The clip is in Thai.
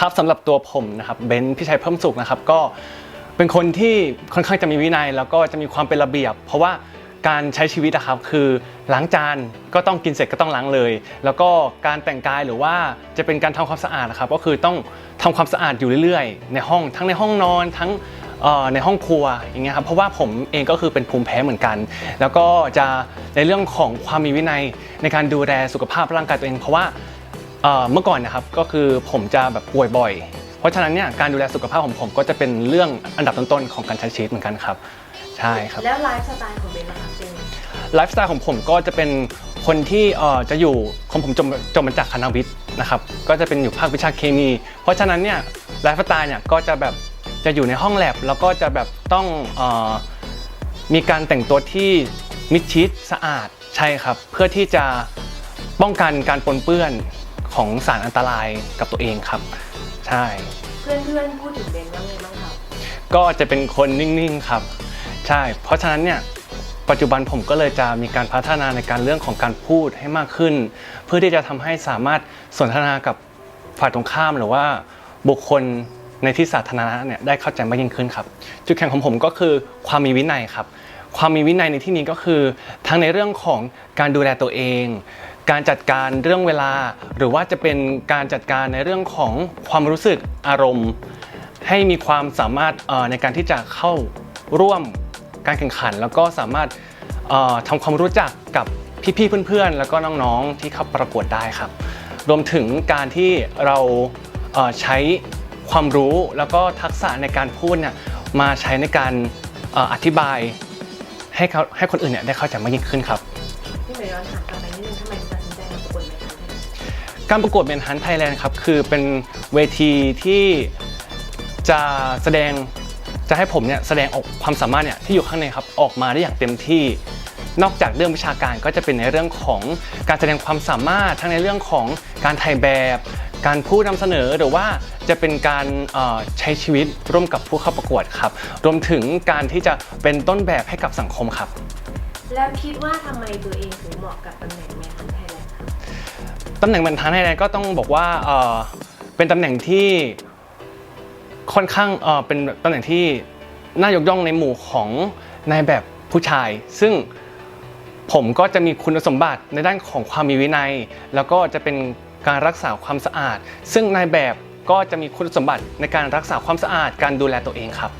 ครับสำหรับตัวผมนะครับเบนซ์พี่ชัยเพิ่มสุขนะครับก็เป็นคนที่ค่อนข้างจะมีวินัย แล้วก็จะมีความเป็นระเบียบ เพราะว่าการใช้ชีวิตนะครับคือล้างจานก็ต้องกินเสร็จก็ต้องล้างเลย แล้วก็การแต่งกายหรือว่าจะเป็นการทำความสะอาดนะครับก็คือต้องทำความสะอาดอยู่เรื่อยๆ ในห้องทั้งในห้องนอนทั้งในห้องครัวอย่างเงี้ยครับเพราะว่าผมเองก็คือเป็นภูมิแพ้เหมือนกัน แล้วก็จะในเรื่องของความมีวินัยในการดูแลสุขภาพร่างกายตัวเอง เพราะว่า เอ่อเมื่อก่อนนะครับก็คือผมจะแบบป่วยบ่อย เพราะฉะนั้นเนี่ยการดูแลสุขภาพของผมก็จะเป็นเรื่องอันดับต้นๆของการใช้ชีวิตเหมือนกันครับ ใช่ครับ แล้วไลฟ์สไตล์ของเบนล่ะคะเป็นไงไลฟ์สไตล์ของผมก็จะเป็นคนที่เอ่อจะอยู่ของผมจบจบมาจากคณะวิทย์นะครับก็จะเป็นอยู่ภาควิชาเคมี เพราะฉะนั้นเนี่ยไลฟ์สไตล์เนี่ยก็จะแบบจะอยู่ในห้องแลบแล้วก็จะแบบต้องเอ่อมีการแต่งตัวที่มิดชิดสะอาดใช่ครับ เพื่อที่จะป้องกันการปนเปื้อน ของสารอันตรายกับตัวเองครับ ใช่ เพื่อนเพื่อนๆพูดถึงเบนว่าไงบ้างครับก็จะเป็นคนนิ่งๆครับ ใช่ เพราะฉะนั้นเนี่ยปัจจุบันผมก็เลยจะมีการพัฒนาในการเรื่องของการพูดให้มากขึ้น เพื่อที่จะทำให้สามารถสนทนากับฝ่ายตรงข้ามหรือว่าบุคคลในที่สาธารณะเนี่ยได้เข้าใจมากยิ่งขึ้นครับ จุดแข็งของผมก็คือความมีวินัยครับ ความมีวินัยในที่นี้ก็คือ ทั้งในเรื่องของการดูแลตัวเอง การจัดการเรื่องเวลา หรือว่าจะเป็นการจัดการในเรื่องของความรู้สึกอารมณ์ ให้มีความสามารถในการที่จะเข้าร่วมการแข่งขัน แล้วก็สามารถทำความรู้จักกับพี่ๆเพื่อนๆ แล้วก็น้องๆที่เข้าประกวดได้ครับ รวมถึงการที่เราเอ่อใช้ความรู้แล้วก็ทักษะในการพูดเนี่ยมาใช้ในการอ่ออธิบาย ให้เขาให้คนอื่นเนี่ยได้เข้าใจมากยิ่งขึ้นครับ พี่เหมย์ย้อนถามกลับไปนิดนึงทำไมถึงตัดสินใจมาประกวดไหมคะการประกวดเมนฮันไทยแลนด์ครับคือเป็นเวทีที่จะแสดงจะให้ผมเนี่ยแสดงออกความสามารถเนี่ยที่อยู่ข้างในครับออกมาได้อย่างเต็มที่ นอกจากเรื่องวิชาการก็จะเป็นในเรื่องของการแสดงความสามารถทั้งในเรื่องของการถ่ายแบบ การพูดนำเสนอหรือว่า จะเป็นการเอ่อใช้ชีวิตร่วมกับผู้เข้าประกวดครับ รวมถึงการที่จะเป็นต้นแบบให้กับสังคมครับ แล้วคิดว่าทำไมตัวเองถึงเหมาะกับตำแหน่งแมนฮันไทยแลนด์คะตำแหน่งบรรทัดไทยแลนด์ก็ต้องบอกว่าเอ่อเป็นตำแหน่งที่ค่อนข้างเอ่อเป็นตำแหน่งที่น่ายกย่องในหมู่ของนายแบบผู้ชาย ซึ่งผมก็จะมีคุณสมบัติในด้านของความมีวินัย แล้วก็จะเป็นการรักษาความสะอาด ซึ่งนายแบบ ก็จะมีคุณสมบัติในการรักษาความสะอาดการดูแลตัวเองครับ